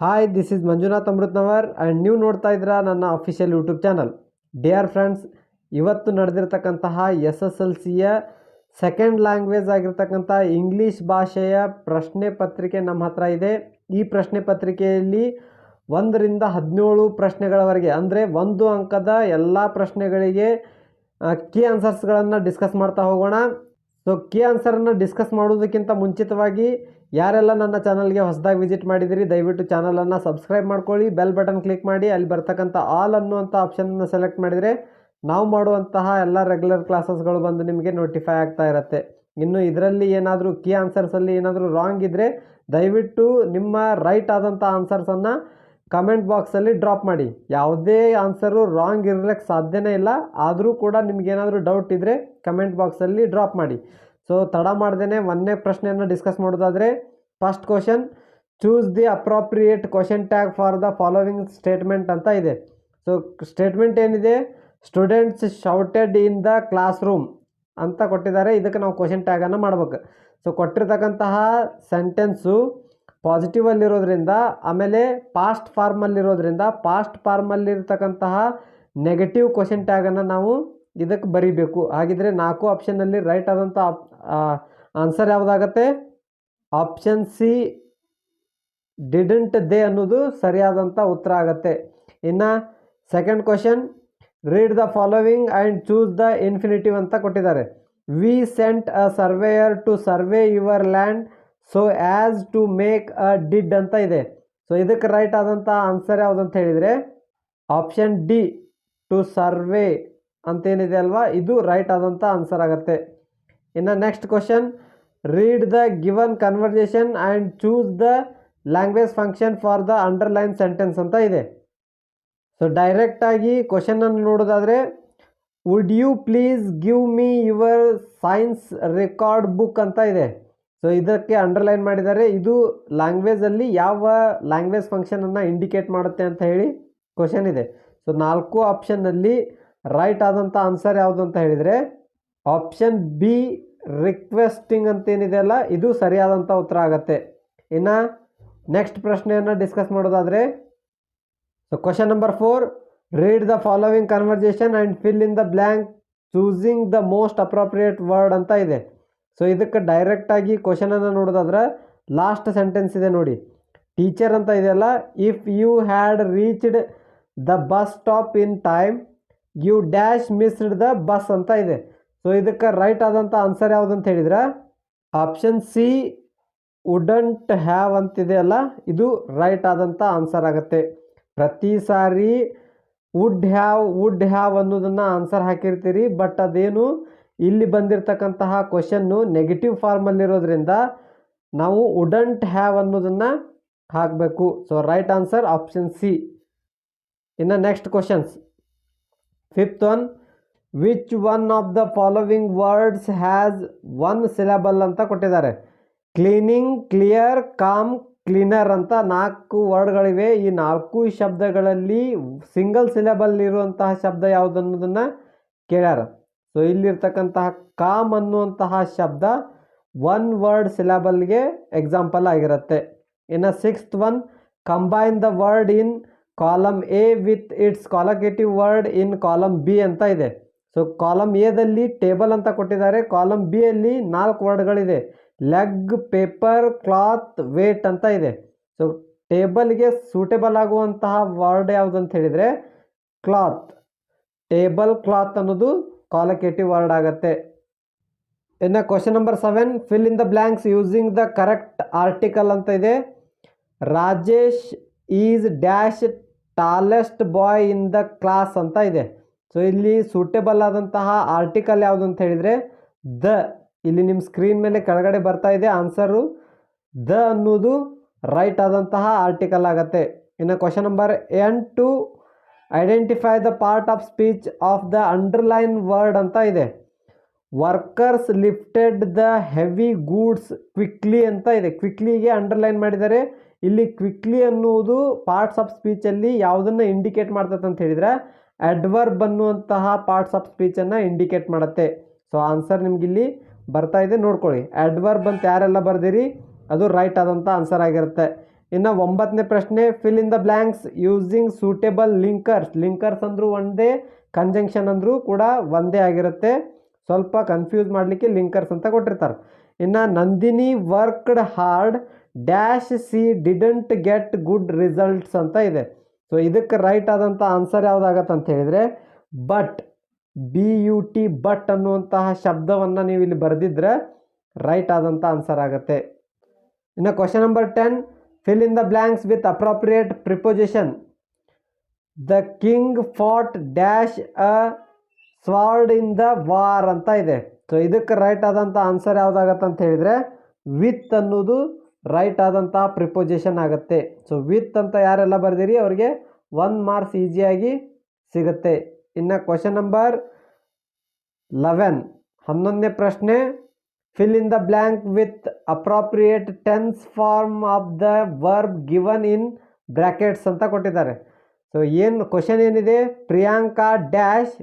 Hi this is Manjunath Amrutnavar and ನೀವು ನೋಡ್ತಾ ಇದ್ದೀರಾ ನನ್ನ official YouTube channel dear friends ಇವತ್ತು ನಡೆದಿರ್ತಕ್ಕಂತಹ ಎಸ್ ಎಸ್ ಎಲ್ ಸಿಯ ಸೆಕೆಂಡ್ ಲ್ಯಾಂಗ್ವೇಜ್ ಆಗಿರ್ತಕ್ಕಂಥ ಇಂಗ್ಲೀಷ್ ಭಾಷೆಯ ಪ್ರಶ್ನೆ ಪತ್ರಿಕೆ ನಮ್ಮ ಹತ್ರ ಇದೆ. ಈ ಪ್ರಶ್ನೆ ಪತ್ರಿಕೆಯಲ್ಲಿ ಒಂದರಿಂದ ಹದಿನೇಳು ಪ್ರಶ್ನೆಗಳವರೆಗೆ, ಅಂದರೆ ಒಂದು ಅಂಕದ ಎಲ್ಲ ಪ್ರಶ್ನೆಗಳಿಗೆ ಕೀ ಆನ್ಸರ್ಸ್ಗಳನ್ನು ಡಿಸ್ಕಸ್ ಮಾಡ್ತಾ ಹೋಗೋಣ. ಸೊ ಕೀ ಆನ್ಸರನ್ನು ಡಿಸ್ಕಸ್ ಮಾಡೋದಕ್ಕಿಂತ ಮುಂಚಿತವಾಗಿ ಯಾರೆಲ್ಲ ನನ್ನ ಚಾನಲ್ಗೆ ಹೊಸದಾಗಿ ವಿಸಿಟ್ ಮಾಡಿದಿರಿ, ದಯವಿಟ್ಟು ಚಾನಲನ್ನು ಸಬ್ಸ್ಕ್ರೈಬ್ ಮಾಡ್ಕೊಳ್ಳಿ, ಬೆಲ್ ಬಟನ್ ಕ್ಲಿಕ್ ಮಾಡಿ, ಅಲ್ಲಿ ಬರ್ತಕ್ಕಂಥ ಆಲ್ ಅನ್ನುವಂಥ ಆಪ್ಷನನ್ನು ಸೆಲೆಕ್ಟ್ ಮಾಡಿದರೆ ನಾವು ಮಾಡುವಂತಹ ಎಲ್ಲ ರೆಗ್ಯುಲರ್ ಕ್ಲಾಸಸ್ಗಳು ಬಂದು ನಿಮಗೆ ನೋಟಿಫೈ ಆಗ್ತಾ ಇರುತ್ತೆ. ಇನ್ನು ಇದರಲ್ಲಿ ಏನಾದರೂ ಕೀ ಆನ್ಸರ್ಸಲ್ಲಿ ಏನಾದರೂ ರಾಂಗ್ ಇದ್ದರೆ ದಯವಿಟ್ಟು ನಿಮ್ಮ ರೈಟ್ ಆದಂಥ ಆನ್ಸರ್ಸನ್ನು ಕಮೆಂಟ್ ಬಾಕ್ಸಲ್ಲಿ ಡ್ರಾಪ್ ಮಾಡಿ. ಯಾವುದೇ ಆನ್ಸರು ರಾಂಗ್ ಇರಲಿಕ್ಕೆ ಸಾಧ್ಯನೇ ಇಲ್ಲ, ಆದರೂ ಕೂಡ ನಿಮಗೇನಾದರೂ ಡೌಟ್ ಇದ್ದರೆ ಕಮೆಂಟ್ ಬಾಕ್ಸಲ್ಲಿ ಡ್ರಾಪ್ ಮಾಡಿ. ಸೊ ತಡ ಮಾಡ್ದೇ ಒಂದನೇ ಪ್ರಶ್ನೆಯನ್ನು ಡಿಸ್ಕಸ್ ಮಾಡೋದಾದರೆ first question choose the appropriate question tag for the following statement ಅಂತ ಇದೆ. ಸೊ ಸ್ಟೇಟ್ಮೆಂಟ್ ಏನಿದೆ? Students shouted in the classroom ಅಂತ ಕೊಟ್ಟಿದ್ದಾರೆ. ಇದಕ್ಕೆ ನಾವು ಕ್ವಶನ್ ಟ್ಯಾಗನ್ನು ಮಾಡ್ಬೇಕು. ಸೊ ಕೊಟ್ಟಿರ್ತಕ್ಕಂತಹ ಸೆಂಟೆನ್ಸು ಪಾಸಿಟಿವಲ್ಲಿರೋದ್ರಿಂದ ಆಮೇಲೆ ಪಾಸ್ಟ್ ಫಾರ್ಮಲ್ಲಿರೋದ್ರಿಂದ ಪಾಸ್ಟ್ ಫಾರ್ಮಲ್ಲಿರ್ತಕ್ಕಂತಹ ನೆಗೆಟಿವ್ ಕ್ವಶನ್ ಟ್ಯಾಗನ್ನು ನಾವು ಇದಕ್ಕೆ ಬರೀಬೇಕು. ಹಾಗಿದ್ರೆ ನಾಲ್ಕು ಆಪ್ಷನ್ನಲ್ಲಿ ರೈಟ್ ಆದಂಥ ಆನ್ಸರ್ ಯಾವುದಾಗತ್ತೆ? ಆಪ್ಷನ್ ಸಿ ಡಿಡಂಟ್ ದೇ ಅನ್ನೋದು ಸರಿಯಾದಂಥ ಉತ್ತರ ಆಗತ್ತೆ. ಇನ್ನು second question read the following and choose the infinitive ಅಂತ ಕೊಟ್ಟಿದ್ದಾರೆ. We sent a surveyor to survey your land so as to make a did ಅಂತ ಇದೆ. ಸೊ ಇದಕ್ಕೆ ರೈಟ್ ಆದಂಥ ಆನ್ಸರ್ ಯಾವುದಂತ ಹೇಳಿದರೆ ಆಪ್ಷನ್ ಡಿ ಟು ಸರ್ವೆ ಅಂತೇನಿದೆ ಅಲ್ವಾ? ಇದು ರೈಟ್ ಆದಂಥ ಆನ್ಸರ್ ಆಗುತ್ತೆ. ಇನ್ನು next question read the given conversation and choose the language function for the underline sentence ಅಂತ ಇದೆ. ಸೊ ಡೈರೆಕ್ಟಾಗಿ ಕ್ವಶನನ್ನು ನೋಡೋದಾದರೆ would you please give me your science record book ಅಂತ ಇದೆ. ಸೊ ಇದಕ್ಕೆ ಅಂಡರ್ಲೈನ್ ಮಾಡಿದ್ದಾರೆ, ಇದು ಲ್ಯಾಂಗ್ವೇಜಲ್ಲಿ ಯಾವ ಲ್ಯಾಂಗ್ವೇಜ್ ಫಂಕ್ಷನನ್ನು ಇಂಡಿಕೇಟ್ ಮಾಡುತ್ತೆ ಅಂತ ಹೇಳಿ ಕ್ವಶನ್ ಇದೆ. ಸೊ ನಾಲ್ಕು ಆಪ್ಷನ್ನಲ್ಲಿ ರೈಟ್ ಆದಂಥ ಆನ್ಸರ್ ಯಾವುದು ಅಂತ ಹೇಳಿದರೆ ಆಪ್ಷನ್ ಬಿ ರಿಕ್ವೆಸ್ಟಿಂಗ್ ಅಂತೇನಿದೆ ಅಲ್ಲ, ಇದು ಸರಿಯಾದಂಥ ಉತ್ತರ ಆಗುತ್ತೆ. ಇನ್ನು ನೆಕ್ಸ್ಟ್ ಪ್ರಶ್ನೆಯನ್ನು ಡಿಸ್ಕಸ್ ಮಾಡೋದಾದರೆ so question number four read the following conversation and fill in the blank choosing the most appropriate word ಅಂತ ಇದೆ. ಸೊ ಇದಕ್ಕೆ ಡೈರೆಕ್ಟಾಗಿ ಕ್ವಶನನ್ನು ನೋಡೋದಾದ್ರೆ ಲಾಸ್ಟ್ ಸೆಂಟೆನ್ಸ್ ಇದೆ ನೋಡಿ. ಟೀಚರ್ ಅಂತ ಇದೆಯಲ್ಲ if you had reached the bus stop in time you dash missed the bus ಅಂತ ಇದೆ. ಸೊ ಇದಕ್ಕೆ ರೈಟ್ ಆದಂಥ ಆನ್ಸರ್ ಯಾವುದು ಅಂತ ಹೇಳಿದ್ರೆ? ಆಪ್ಷನ್ ಸಿ ವುಡಂಟ್ ಹ್ಯಾವ್ ಅಂತಿದೆಯಲ್ಲ ಇದು ರೈಟ್ ಆದಂಥ ಆನ್ಸರ್ ಆಗುತ್ತೆ. ಪ್ರತಿ ಸಾರಿ ವುಡ್ ಹ್ಯಾವ್ ವುಡ್ ಹ್ಯಾವ್ ಅನ್ನೋದನ್ನು ಆನ್ಸರ್ ಹಾಕಿರ್ತೀರಿ. ಬಟ್ ಅದೇನು ಇಲ್ಲಿ ಬಂದಿರತಕ್ಕಂತಹ ಕ್ವಶನ್ನು ನೆಗೆಟಿವ್ ಫಾರ್ಮಲ್ಲಿರೋದ್ರಿಂದ ನಾವು ವುಡಂಟ್ ಹ್ಯಾವ್ ಅನ್ನೋದನ್ನು ಹಾಕಬೇಕು. So right answer option C ಇನ್ನು next questions fifth one which one of the following words has one syllable ಅಂತ ಕೊಟ್ಟಿದ್ದಾರೆ? ಕ್ಲೀನಿಂಗ್ ಕ್ಲಿಯರ್ ಕಾಮ್ ಕ್ಲೀನರ್ ಅಂತ ನಾಲ್ಕು ವರ್ಡ್ಗಳಿವೆ. ಈ ನಾಲ್ಕು ಶಬ್ದಗಳಲ್ಲಿ ಸಿಂಗಲ್ ಸಿಲೆಬಲ್ ಇರುವಂತಹ ಶಬ್ದ ಯಾವುದನ್ನೋದನ್ನು ಕೇಳ್ಯಾರ. ಸೊ ಇಲ್ಲಿರ್ತಕ್ಕಂತಹ ಕಾಮ್ ಅನ್ನುವಂತಹ ಶಬ್ದ ಒನ್ ವರ್ಡ್ ಸಿಲೆಬಲ್ಗೆ ಎಕ್ಸಾಂಪಲ್ ಆಗಿರುತ್ತೆ. ಇನ್ನು sixth one combine the word in column A with its collocative word in column B ಅಂತ ಇದೆ. ಸೊ ಕಾಲಮ್ ಎದಲ್ಲಿ ಟೇಬಲ್ ಅಂತ ಕೊಟ್ಟಿದ್ದಾರೆ. ಕಾಲಮ್ ಬಿ ಅಲ್ಲಿ ನಾಲ್ಕು ವರ್ಡ್ಗಳಿದೆ. ಲೆಗ್, ಪೇಪರ್, ಕ್ಲಾತ್, ವೇಟ್ ಅಂತ ಇದೆ. ಸೊ ಟೇಬಲ್ಗೆ ಸೂಟೇಬಲ್ ಆಗುವಂತಹ ವರ್ಡ್ ಯಾವುದು ಅಂತ ಹೇಳಿದರೆ ಕ್ಲಾತ್. ಟೇಬಲ್, ಕ್ಲಾತ್ ಅನ್ನೋದು ಕಾಲಕೇಟಿವ್ ವರ್ಡ್ ಆಗುತ್ತೆ. ಇನ್ನು question number seven, fill in the blanks using the correct article ಅಂತ ಇದೆ. Rajesh is dash tallest boy in the class ಅಂತ ಇದೆ. ಸೊ ಇಲ್ಲಿ ಸೂಟೇಬಲ್ ಆದಂತಹ ಆರ್ಟಿಕಲ್ ಯಾವುದು ಅಂತ ಹೇಳಿದರೆ, ದ, ಇಲ್ಲಿ ನಿಮ್ಮ ಸ್ಕ್ರೀನ್ ಮೇಲೆ ಕೆಳಗಡೆ ಬರ್ತಾ ಇದೆ ಆನ್ಸರು ದ ಅನ್ನೋದು ರೈಟ್ ಆದಂತಹ ಆರ್ಟಿಕಲ್ ಆಗುತ್ತೆ. ಇನ್ನು question number N to identify the part of speech of the underline word ಅಂತ ಇದೆ. Workers lifted the heavy goods quickly ಅಂತ ಇದೆ. ಕ್ವಿಕ್ಲಿಗೆ ಅಂಡರ್ಲೈನ್ ಮಾಡಿದ್ದಾರೆ ಇಲ್ಲಿ ಕ್ವಿಕ್ಲಿ ಅನ್ನುವುದು ಪಾರ್ಟ್ಸ್ ಆಫ್ ಸ್ಪೀಚಲ್ಲಿ ಯಾವುದನ್ನು ಇಂಡಿಕೇಟ್ ಮಾಡ್ತೈತೆ ಅಂತ ಹೇಳಿದರೆ ಅಡ್ವರ್ಬ್ ಅನ್ನುವಂತಹ ಪಾರ್ಟ್ಸ್ ಆಫ್ ಸ್ಪೀಚನ್ನು ಇಂಡಿಕೇಟ್ ಮಾಡುತ್ತೆ. ಸೊ ಆನ್ಸರ್ ನಿಮಗಿಲ್ಲಿ ಬರ್ತಾ ಇದೆ, ನೋಡ್ಕೊಳ್ಳಿ. ಅಡ್ವರ್ಬ್ ಅಂತ ಯಾರೆಲ್ಲ ಬರ್ದಿರಿ, ಅದು ರೈಟ್ ಆದಂಥ ಆನ್ಸರ್ ಆಗಿರುತ್ತೆ. ಇನ್ನು ಒಂಬತ್ತನೇ ಪ್ರಶ್ನೆ fill in the blanks using suitable linkers linkers ಅಂದರೂ ಒಂದೇ ಕಂಜಂಕ್ಷನ್ ಅಂದರೂ ಕೂಡ ಒಂದೇ ಆಗಿರುತ್ತೆ. ಸ್ವಲ್ಪ ಕನ್ಫ್ಯೂಸ್ ಮಾಡಲಿಕ್ಕೆ ಲಿಂಕರ್ಸ್ ಅಂತ ಕೊಟ್ಟಿರ್ತಾರೆ. ಇನ್ನು Nandini worked hard dash she didn't get good results ಅಂತ ಇದೆ. ಸೊ ಇದಕ್ಕೆ ರೈಟ್ ಆದಂಥ ಆನ್ಸರ್ ಯಾವುದಾಗತ್ತೆ ಅಂತ ಹೇಳಿದರೆ but B U T but ಅನ್ನುವಂತಹ ಶಬ್ದವನ್ನು ನೀವು ಇಲ್ಲಿ ಬರೆದಿದ್ರೆ ರೈಟ್ ಆದಂಥ ಆನ್ಸರ್ ಆಗುತ್ತೆ. ಇನ್ನು question number ten fill in the blanks with appropriate preposition the king fought dash a sword in the war ಅಂತ ಇದೆ. ಸೊ ಇದಕ್ಕೆ ರೈಟ್ ಆದಂಥ ಆನ್ಸರ್ ಯಾವುದಾಗತ್ತೆ ಅಂತ ಹೇಳಿದರೆ ವಿತ್ ಅನ್ನೋದು ರೈಟ್ ಆದಂಥ ಪ್ರಿಪೋಸಿಷನ್ ಆಗುತ್ತೆ. ಸೊ ವಿತ್ ಅಂತ ಯಾರೆಲ್ಲ ಬರೆದಿರಿ, ಅವರಿಗೆ ಒನ್ ಮಾರ್ಕ್ಸ್ ಈಸಿಯಾಗಿ ಸಿಗುತ್ತೆ. ಇನ್ನು ಕ್ವಶನ್ ನಂಬರ್ ಲೆವೆನ್ ಹನ್ನೊಂದನೇ ಪ್ರಶ್ನೆ fill in the blank with appropriate tense form of the verb given in brackets ಅಂತ ಕೊಟ್ಟಿದ್ದಾರೆ. ಸೊ ಏನು ಕ್ವಶನ್ ಏನಿದೆ? Priyanka dash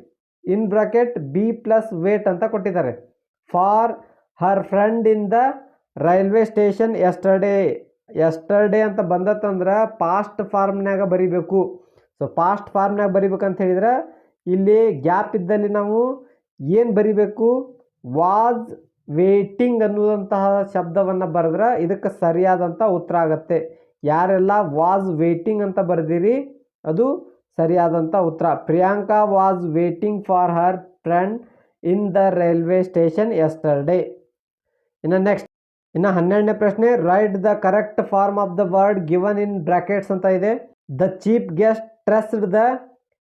in bracket be plus wait ಅಂತ ಕೊಟ್ಟಿದ್ದಾರೆ. For her friend in the railway station yesterday yesterday ಅಂತ ಬಂದತ್ತಂದ್ರೆ past ಫಾರ್ಮ್ನಾಗ ಬರಿಬೇಕು. So past ಫಾರ್ಮ್ನಾಗ ಬರಿಬೇಕಂತ ಹೇಳಿದ್ರೆ, ಇಲ್ಲಿ ಗ್ಯಾಪ್ ಇದ್ದಲ್ಲಿ ನಾವು ಏನು ಬರಿಬೇಕು? ವಾಸ್ ವೇಟಿಂಗ್ ಅನ್ನುವಂತಹ ಶಬ್ದವನ್ನು ಬರೆದ್ರೆ ಇದಕ್ಕೆ ಸರಿಯಾದಂಥ ಉತ್ತರ ಆಗತ್ತೆ. ಯಾರೆಲ್ಲ ವಾಸ್ ವೇಟಿಂಗ್ ಅಂತ ಬರೆದಿರಿ, ಅದು ಸರಿಯಾದಂಥ ಉತ್ತರ. Priyanka was waiting for her friend in the railway station yesterday. ಇನ್ನು ನೆಕ್ಸ್ಟ್ ಇನ್ನು ಹನ್ನೆರಡನೇ ಪ್ರಶ್ನೆ write the correct form of the word given in brackets ಅಂತ ಇದೆ. The chief guest stressed the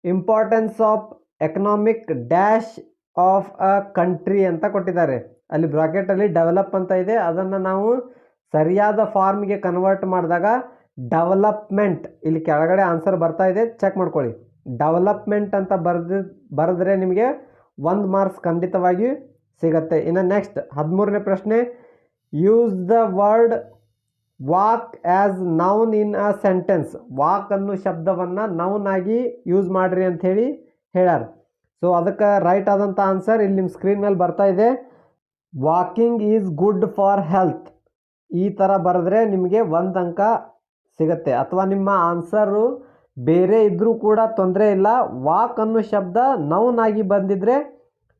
importance of economic dash of a country ಅಂತ ಕೊಟ್ಟಿದ್ದಾರೆ. ಅಲ್ಲಿ ಬ್ರಾಕೆಟಲ್ಲಿ develop ಅಂತ ಇದೆ. ಅದನ್ನು ನಾವು ಸರಿಯಾದ ಫಾರ್ಮ್ಗೆ ಕನ್ವರ್ಟ್ ಮಾಡಿದಾಗ ಡೆವಲಪ್ಮೆಂಟ್ ಇಲ್ಲಿ ಕೆಳಗಡೆ ಆನ್ಸರ್ ಬರ್ತಾ ಇದೆ. ಚೆಕ್ ಮಾಡ್ಕೊಳ್ಳಿ. ಡೆವಲಪ್ಮೆಂಟ್ ಅಂತ ಬರೆದು, ಬರೆದ್ರೆ ನಿಮಗೆ ಒಂದು ಮಾರ್ಕ್ಸ್ ಖಂಡಿತವಾಗಿ ಸಿಗತ್ತೆ. ಇನ್ನು ನೆಕ್ಸ್ಟ್ ಹದಿಮೂರನೇ ಪ್ರಶ್ನೆ use the word walk as noun in a sentence walk ಅನ್ನೋ ಶಬ್ದವನ್ನು ನೌನ್ ಆಗಿ ಯೂಸ್ ಮಾಡಿರಿ ಅಂಥೇಳಿ ಹೇಳ್ಯಾರ ಸೊ ಅದಕ್ಕೆ ರೈಟ್ ಆದಂಥ ಆನ್ಸರ್ ಇಲ್ಲಿ ನಿಮ್ಮ ಸ್ಕ್ರೀನ್ ಮೇಲೆ ಬರ್ತಾ ಇದೆ. Walking is good for health ಈ ಥರ ಬರೆದ್ರೆ ನಿಮಗೆ ಒಂದು ಅಂಕ ಸಿಗುತ್ತೆ. ಅಥವಾ ನಿಮ್ಮ ಆನ್ಸರು ಬೇರೆ ಇದ್ದರೂ ಕೂಡ ತೊಂದರೆ ಇಲ್ಲ. ವಾಕ್ ಅನ್ನೋ ಶಬ್ದ ನೌನ್ ಆಗಿ ಬಂದಿದ್ದರೆ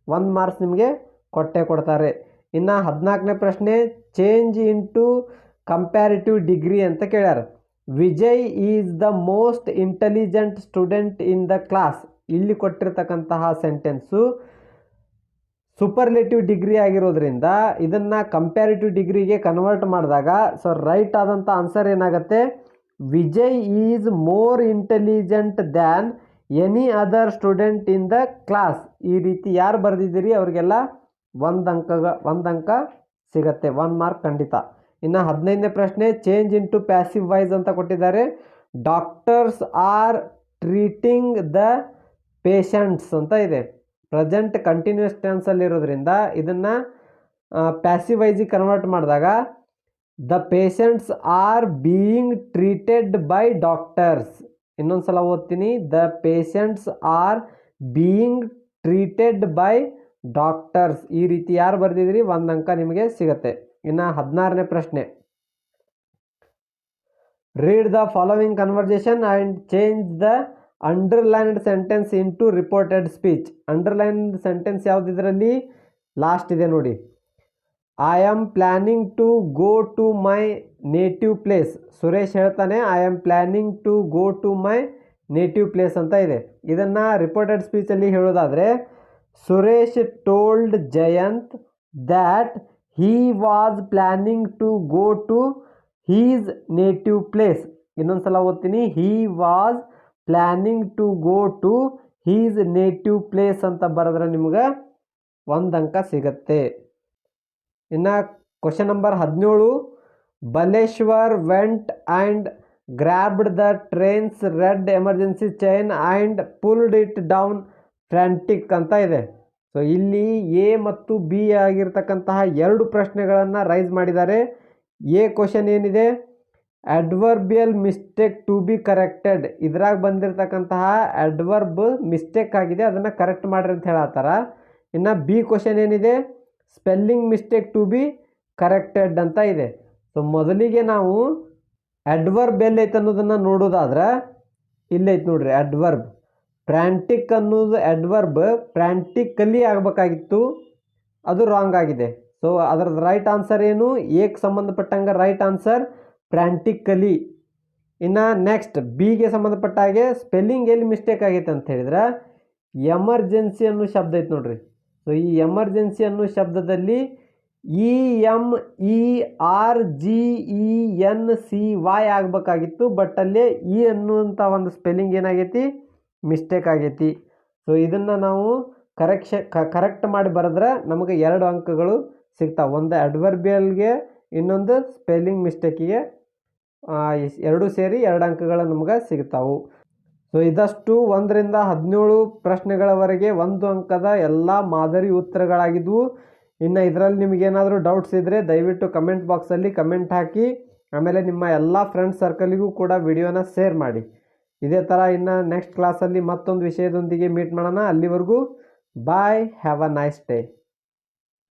ಒಂದು ಮಾರ್ಕ್ಸ್ ನಿಮಗೆ ಕೊಟ್ಟೆ ಕೊಡ್ತಾರೆ. ಇನ್ನು ಹದಿನಾಲ್ಕನೇ ಪ್ರಶ್ನೆ ಚೇಂಜ್ ಇಂಟು ಕಂಪ್ಯಾರಿಟಿವ್ ಡಿಗ್ರಿ ಅಂತ ಕೇಳ್ಯಾರ. Vijay is the most intelligent student in the class ಇಲ್ಲಿ ಕೊಟ್ಟಿರ್ತಕ್ಕಂತಹ ಸೆಂಟೆನ್ಸು ಸೂಪರ್ಲೇಟಿವ್ ಡಿಗ್ರಿ ಆಗಿರೋದ್ರಿಂದ ಇದನ್ನು ಕಂಪ್ಯಾರಿಟಿವ್ ಡಿಗ್ರಿಗೆ ಕನ್ವರ್ಟ್ ಮಾಡಿದಾಗ ಸೊ ರೈಟ್ ಆದಂಥ ಆನ್ಸರ್ ಏನಾಗುತ್ತೆ? Vijay is more intelligent than any other student in the class ಈ ರೀತಿ ಯಾರು ಬರೆದಿದ್ದೀರಿ ಅವರಿಗೆಲ್ಲ? ಒಂದು ಅಂಕ ಒಂದು ಅಂಕ ಸಿಗತ್ತೆ ಒನ್ ಮಾರ್ಕ್ ಖಂಡಿತ. ಇನ್ನು ಹದಿನೈದನೇ ಪ್ರಶ್ನೆ ಚೇಂಜ್ ಇಂಟು ಪ್ಯಾಸಿವ್ ವೈಸ್ ಅಂತ ಕೊಟ್ಟಿದ್ದಾರೆ. Doctors are treating the patients ಅಂತ ಇದೆ. ಪ್ರೆಸೆಂಟ್ ಕಂಟಿನ್ಯೂಸ್ ಟೆನ್ಸಲ್ಲಿರೋದ್ರಿಂದ ಇದನ್ನು ಪ್ಯಾಸಿವ್ ವೈಸಿಗೆ ಕನ್ವರ್ಟ್ ಮಾಡಿದಾಗ the patients are being treated by doctors ಇನ್ನೊಂದು ಸಲ ಓದ್ತೀನಿ. The patients are being treated by doctors, ಈ ರೀತಿ ಯಾರು ಬರೆದಿದ್ರಿ ಒಂದು ಅಂಕ ನಿಮಗೆ ಸಿಗುತ್ತೆ. ಇನ್ನು ಹದಿನಾರನೇ ಪ್ರಶ್ನೆ. Read the following conversation and change the underlined sentence into reported speech underlined sentence ಯಾವ್ದು ಇದರಲ್ಲಿ ಲಾಸ್ಟ್ ಇದೆ ನೋಡಿ. I am planning to go to my native place Suresh ಹೇಳ್ತಾನೆ I am planning to go to my native place ಅಂತ ಇದೆ. ಇದನ್ನು reported ಸ್ಪೀಚಲ್ಲಿ ಹೇಳೋದಾದರೆ Suresh told Jayant that he was planning to go to his native place ಇನ್ನೊಂದು ಸಲ ಓದ್ತೀನಿ. He was planning to go to his native place ಅಂತ ಬರೆದ್ರೆ ನಿಮ್ಗೆ ಒಂದು ಅಂಕ ಸಿಗತ್ತೆ. ಇನ್ನು ಕ್ವಶನ್ ನಂಬರ್ ಹದಿನೇಳು. Baleshwar went and grabbed the train's red emergency chain and pulled it down frantic ಅಂತ ಇದೆ. ಸೊ ಇಲ್ಲಿ ಎ ಮತ್ತು ಬಿ ಆಗಿರ್ತಕ್ಕಂತಹ ಎರಡು ಪ್ರಶ್ನೆಗಳನ್ನು ರೈಸ್ ಮಾಡಿದ್ದಾರೆ. ಎ ಕ್ವಶನ್ ಏನಿದೆ? Adverbial mistake to be corrected ಇದ್ರಾಗ ಬಂದಿರತಕ್ಕಂತಹ ಅಡ್ವರ್ಬ್ ಮಿಸ್ಟೇಕ್ ಆಗಿದೆ, ಅದನ್ನು ಕರೆಕ್ಟ್ ಮಾಡ್ರಿ ಅಂತ ಹೇಳತ್ತಾರ. ಇನ್ನು ಬಿ ಕ್ವಶನ್ ಏನಿದೆ? Spelling mistake to be corrected ಅಂತ ಇದೆ. ಸೊ ಮೊದಲಿಗೆ ನಾವು ಅಡ್ವರ್ಬ್ ಎಲ್ಲೈತೆ ಅನ್ನೋದನ್ನು ನೋಡೋದಾದ್ರೆ, ಇಲ್ಲೈತೆ ನೋಡ್ರಿ ಅಡ್ವರ್ಬ್ ಪ್ರ್ಯಾಂಟಿಕ್ ಅನ್ನೋದು ಅಡ್ವರ್ಬ್ ಪ್ರ್ಯಾಂಟಿಕಲಿ ಆಗಬೇಕಾಗಿತ್ತು. ಅದು ರಾಂಗ್ ಆಗಿದೆ. ಸೊ ಅದರದ್ದು ರೈಟ್ ಆನ್ಸರ್ ಏನು? ಏಕ್ ಸಂಬಂಧಪಟ್ಟಂಗೆ ರೈಟ್ ಆನ್ಸರ್ ಪ್ರ್ಯಾಂಟಿಕಲಿ ಇನ್ನು ನೆಕ್ಸ್ಟ್ ಬಿಗೆ ಸಂಬಂಧಪಟ್ಟ ಹಾಗೆ ಸ್ಪೆಲ್ಲಿಂಗ್ ಎಲ್ಲಿ ಮಿಸ್ಟೇಕ್ ಆಗೈತೆ ಅಂತ ಹೇಳಿದ್ರೆ ಎಮರ್ಜೆನ್ಸಿ ಅನ್ನೋ ಶಬ್ದ ಐತೆ ನೋಡ್ರಿ. ಸೊ ಈ ಎಮರ್ಜೆನ್ಸಿ ಅನ್ನೋ ಶಬ್ದದಲ್ಲಿ E M E R G E N C Y ಆಗಬೇಕಾಗಿತ್ತು ಬಟ್ ಅಲ್ಲಿ ಇ ಅನ್ನುವಂಥ ಒಂದು ಸ್ಪೆಲ್ಲಿಂಗ್ ಏನಾಗೈತಿ? ಮಿಸ್ಟೇಕ್ ಆಗೈತಿ. ಸೊ ಇದನ್ನು ನಾವು ಕರೆಕ್ಷ ಕರೆಕ್ಟ್ ಮಾಡಿ ಬರೆದ್ರೆ ನಮಗೆ ಎರಡು ಅಂಕಗಳು ಸಿಗ್ತಾವೆ. ಒಂದು ಅಡ್ವರ್ಬಿಯಲ್ಗೆ ಇನ್ನೊಂದು ಸ್ಪೆಲ್ಲಿಂಗ್ ಮಿಸ್ಟೇಕಿಗೆ ಎರಡು ಸೇರಿ ಎರಡು ಅಂಕಗಳು ನಮ್ಗೆ ಸಿಗ್ತಾವೆ. ಸೊ ಇದಷ್ಟು ಒಂದರಿಂದ ಹದಿನೇಳು ಪ್ರಶ್ನೆಗಳವರೆಗೆ ಒಂದು ಅಂಕದ ಎಲ್ಲ ಮಾದರಿ ಉತ್ತರಗಳಾಗಿದ್ವು. ಇನ್ನು ಇದರಲ್ಲಿ ನಿಮಗೇನಾದರೂ ಡೌಟ್ಸ್ ಇದ್ದರೆ ದಯವಿಟ್ಟು ಕಮೆಂಟ್ ಬಾಕ್ಸಲ್ಲಿ ಕಮೆಂಟ್ ಹಾಕಿ, ಆಮೇಲೆ ನಿಮ್ಮ ಎಲ್ಲ ಫ್ರೆಂಡ್ಸ್ ಸರ್ಕಲಿಗೂ ಕೂಡ ವಿಡಿಯೋನ ಶೇರ್ ಮಾಡಿ. ಇದೇ ಥರ ಇನ್ನು ನೆಕ್ಸ್ಟ್ ಕ್ಲಾಸಲ್ಲಿ ಮತ್ತೊಂದು ವಿಷಯದೊಂದಿಗೆ ಮೀಟ್ ಮಾಡೋಣ. ಅಲ್ಲಿವರೆಗೂ bye have a nice day